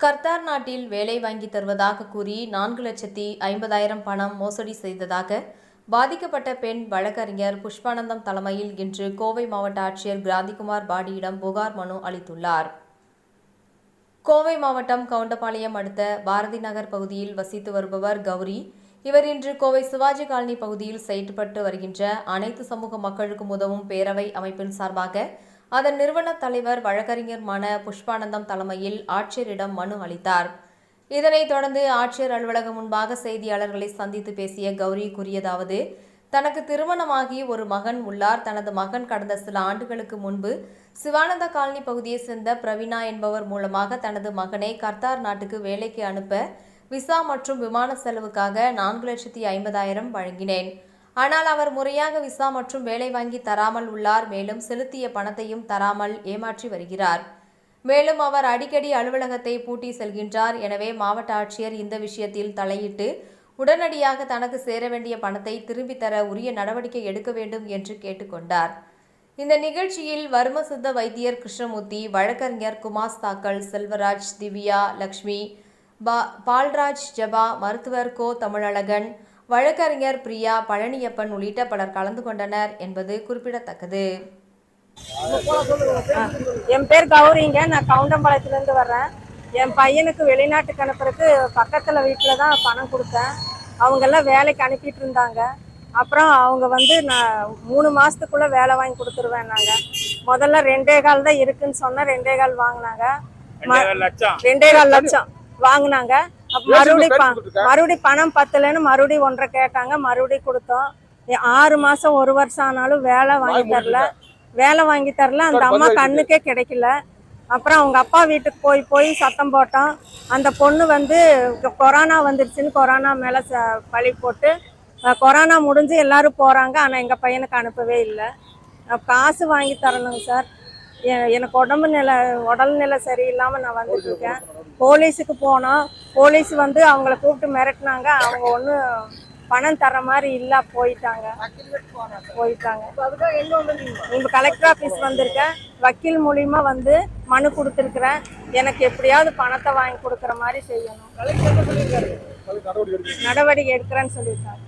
கர்த்தார் நாட்டில் வேலை வாங்கி தருவதாக கூறி நான்கு லட்சத்தி ஐம்பதாயிரம் பணம் மோசடி செய்ததாக பாதிக்கப்பட்ட பெண் வழக்கறிஞர் புஷ்பானந்தம் தலைமையில் இன்று கோவை மாவட்ட ஆட்சியர் கிராந்திகுமார் பாடியிடம் புகார் மனு அளித்துள்ளார். கோவை மாவட்டம் கவுண்டபாளையம் அடுத்த பாரதி நகர் பகுதியில் வசித்து வருபவர் கௌரி. இவர் இன்று கோவை சிவாஜி காலனி பகுதியில் செயல்பட்டு வருகின்ற அனைத்து சமூக மக்களுக்கும் உதவும் பேரவை அமைப்பின் சார்பாக அதன் நிறுவன தலைவர் வழக்கறிஞருமான புஷ்பானந்தம் தலைமையில் ஆட்சியரிடம் மனு அளித்தார். இதனைத் தொடர்ந்து ஆட்சியர் அலுவலகம் முன்பாக செய்தியாளர்களை சந்தித்து பேசிய கௌரி கூறியதாவது தனக்கு திருமணமாகி ஒரு மகன் உள்ளார். தனது மகன் கடந்த சில ஆண்டுகளுக்கு முன்பு சிவானந்த காலனி பகுதியைச் சேர்ந்த பிரவீனா என்பவர் மூலமாக தனது மகனை கர்த்தார் நாட்டுக்கு வேலைக்கு அனுப்ப விசா மற்றும் விமான செலவுக்காக நான்கு லட்சத்தி ஐம்பதாயிரம் வழங்கினேன். ஆனால் அவர் முறையாக விசா மற்றும் வேலை வாங்கி தராமல் உள்ளார். மேலும் செலுத்திய பணத்தையும் தராமல் ஏமாற்றி வருகிறார். மேலும் அவர் அடிக்கடி அலுவலகத்தை பூட்டி செல்கின்றார். எனவே மாவட்ட ஆட்சியர் இந்த விஷயத்தில் தலையிட்டு உடனடியாக தனக்கு சேர வேண்டிய பணத்தை திரும்பித் தர உரிய நடவடிக்கை எடுக்க வேண்டும் என்று கேட்டுக்கொண்டார். இந்த நிகழ்ச்சியில் வர்ம சித்த வைத்தியர் கிருஷ்ணமூர்த்தி வழக்கறிஞர் குமாஸ் தாக்கல் செல்வராஜ் திவ்யா லக்ஷ்மி பா பால்ராஜ் ஜபா மருத்துவர் கோ தமிழழகன் வழக்கறிஞர் பிரியா பழனியப்பன் உள்ளிட்ட பலர் கலந்து கொண்டனர் என்பது குறிப்பிடத்தக்கது. என் பேர் கௌரிங்க. நான் கவுண்டம்பாளையத்துலேருந்து வர்றேன். என் பையனுக்கு வெளிநாட்டுக்கு அனுப்புறதுக்கு பக்கத்தில் வீட்டில் தான் பணம் கொடுத்தேன். அவங்கெல்லாம் வேலைக்கு அனுப்பிட்டு இருந்தாங்க. அப்புறம் அவங்க வந்து நான் மூணு மாதத்துக்குள்ளே வேலை வாங்கி கொடுத்துருவேன் நாங்கள் முதல்ல ரெண்டே கால் தான் இருக்குன்னு சொன்னால் ரெண்டே கால் வாங்கினாங்க. ரெண்டே லட்சம். ரெண்டே கால் லட்சம் வாங்கினாங்க. மறுபடியும் மறுபடியும் பணம் பத்தலைன்னு மறுபடியும் ஒன்றரை கேட்டாங்க. மறுபடியும் கொடுத்தோம். ஆறு மாசம் ஒரு வருஷம் ஆனாலும் வேலை வாங்கி தரல. வேலை வாங்கி தரல. அந்த அம்மா கண்ணுக்கே கிடைக்கல. அப்புறம் அவங்க அப்பா வீட்டுக்கு போய் போய் சத்தம் போட்டோம். அந்த பொண்ணு வந்து கொரோனா வந்துருச்சுன்னு கொரோனா மேலே பழி போட்டு கொரோனா முடிஞ்சு எல்லாரும் போகிறாங்க ஆனால் எங்கள் பையனுக்கு அனுப்பவே இல்லை. காசு வாங்கி தரணுங்க சார். எனக்கு உடம்பு நிலை உடல் நிலை சரியில்லாமல் நான் வந்துட்டு இருக்கேன் போலீஸுக்கு போனோம். போலீஸ் வந்து அவங்கள கூப்பிட்டு மிரட்டினாங்க. அவங்க ஒன்றும் பணம் தர மாதிரி இல்லை போயிட்டாங்க. போயிட்டாங்க. இப்போ கலெக்டர் ஆஃபீஸ் வந்திருக்கேன். வக்கீல் மூலியமா வந்து மனு கொடுத்துருக்குறேன். எனக்கு எப்படியாவது பணத்தை வாங்கி கொடுக்குற மாதிரி செய்யணும். நடவடிக்கை எடுக்கிறேன்னு சொல்லியிருக்காங்க